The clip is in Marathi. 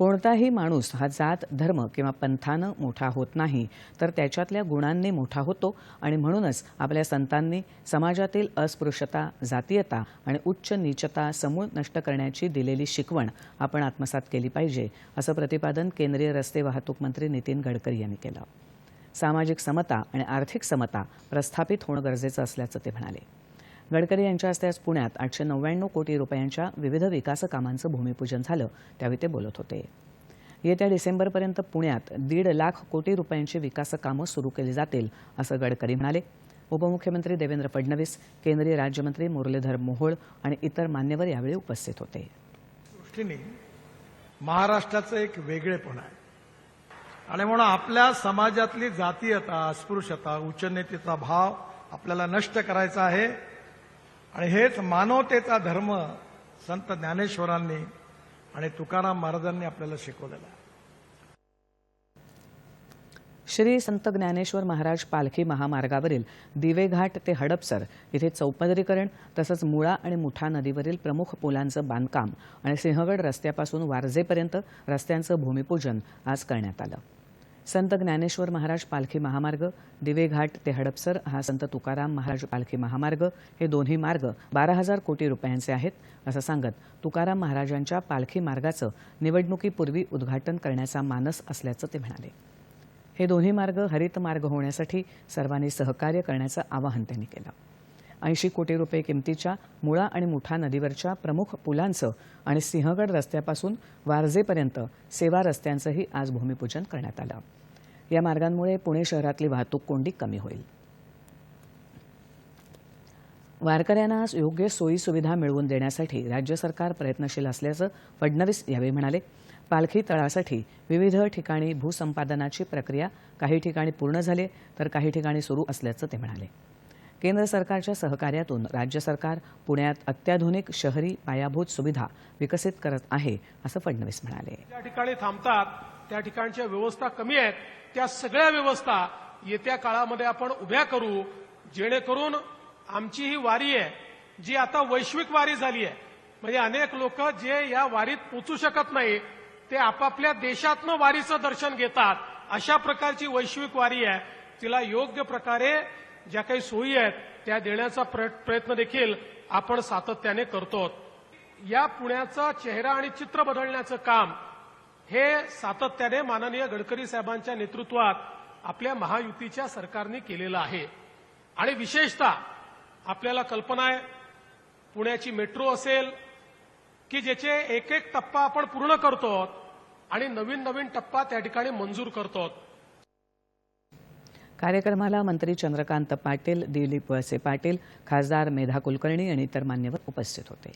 कोणताही माणूस हा जात धर्म किंवा पंथानं मोठा होत नाही तर त्याच्यातल्या गुणांनी मोठा होतो आणि म्हणूनच आपल्या संतांनी समाजातील अस्पृश्यता जातीयता आणि उच्च नीचता समूळ नष्ट करण्याची दिलेली शिकवण आपण आत्मसात केली पाहिजे असं प्रतिपादन केंद्रीय रस्ते वाहतूक मंत्री नितीन गडकरी यांनी केलं. सामाजिक समता आणि आर्थिक समता प्रस्थापित होणं गरजेचं असल्याचं ते म्हणाले. गडकरी यांच्या हस्ते आज पुण्यात आठशे नव्याण्णव कोटी रुपयांच्या विविध विकास कामांचं भूमिपूजन झालं त्यावेळी ते बोलत होते. येत्या डिसेंबरपर्यंत पुण्यात दीड लाख कोटी रुपयांची विकास कामं सुरू केली जातील असं गडकरी म्हणाले. उपमुख्यमंत्री देवेंद्र फडणवीस केंद्रीय राज्यमंत्री मुरलीधर मोहोळ आणि इतर मान्यवर यावेळी उपस्थित होते. दृष्टीने महाराष्ट्राचं एक वेगळेपण आहे. आणि म्हणून आपल्या समाजातली जातीयता अस्पृश्यता उच्चनेतेचा भाव आपल्याला नष्ट करायचा आहे. आणि हेच मानवतेचा धर्म संत ज्ञानेश्वरांनी आणि तुकाराम महाराजांनी आपल्याला शिकवलेला श्री संत ज्ञानेश्वर महाराज पालखी महामार्गावरील दिवेघाट ते हडपसर इथे चौपदरीकरण तसंच मुळा आणि मुठा नदीवरील प्रमुख पुलांचं बांधकाम आणि सिंहगड रस्त्यापासून वारजेपर्यंत रस्त्यांचं भूमिपूजन आज करण्यात आलं. संत ज्ञानेश्वर महाराज पालखी महामार्ग दिवेघाट ते हडपसर हा संत तुकाराम महाराज पालखी महामार्ग हे दोन्ही मार्ग बारा हजार कोटी रुपयांचे आहेत असं सांगत तुकाराम महाराजांच्या पालखी मार्गाचं निवडणुकीपूर्वी उद्घाटन करण्याचा मानस असल्याचं ते म्हणाले. हे दोन्ही मार्ग हरित मार्ग होण्यासाठी सर्वांनी सहकार्य करण्याचं आवाहन त्यांनी केलं. ऐंशी कोटी रुपये किमतीच्या मुळा आणि मुठा नदीवरच्या प्रमुख पुलांचं आणि सिंहगड रस्त्यापासून वारजेपर्यंत सेवा रस्त्यांचंही आज भूमिपूजन करण्यात आलं. या मार्गांमुळे पुणे शहरातली वाहतूक कोंडी कमी होईल. वारकऱ्यांना योग्य सोयी सुविधा मिळवून देण्यासाठी राज्य सरकार प्रयत्नशील असल्याचं फडणवीस यावेळी म्हणाले. पालखी तळासाठी विविध ठिकाणी भूसंपादनाची प्रक्रिया काही ठिकाणी पूर्ण झाली तर काही ठिकाणी सुरू असल्याचं ते म्हणाले. केंद्र सरकारच्या सहकार्यातून राज्य सरकार पुण्यात अत्याधुनिक शहरी पायाभूत सुविधा विकसित करत आहे असं फडणवीस म्हणाले. ज्या ठिकाणी थांबतात त्या ठिकाणच्या व्यवस्था कमी आहेत त्या सगळ्या व्यवस्था येत्या काळामध्ये आपण उभ्या करू जेणेकरून आमची ही वारी आहे जी आता वैश्विक वारी झाली आहे. म्हणजे अनेक लोक जे या वारीत पोचू शकत नाही ते आपापल्या देशातनं वारीचं दर्शन घेतात अशा प्रकारची वैश्विक वारी आहे. तिला योग्य प्रकारे ज्या काही सोयी आहेत त्या देण्याचा प्रयत्न देखील आपण सातत्याने करतो या पुण्याचा चेहरा आणि चित्र बदलण्याचं काम हे सातत्याने माननीय गडकरी साहेबांच्या नेतृत्वात आपल्या महायुतीच्या सरकारने केलेलं आहे. आणि विशेषतः आपल्याला कल्पना आहे पुण्याची मेट्रो असेल की ज्याचे एक एक टप्पा आपण पूर्ण करतो आणि नवीन नवीन टप्पा त्या ठिकाणी मंजूर करतो कार्यक्रमाला मंत्री चंद्रकांत पाटील दिलीप वळसे पाटील खासदार मेधा कुलकर्णी आणि इतर मान्यवर उपस्थित होते.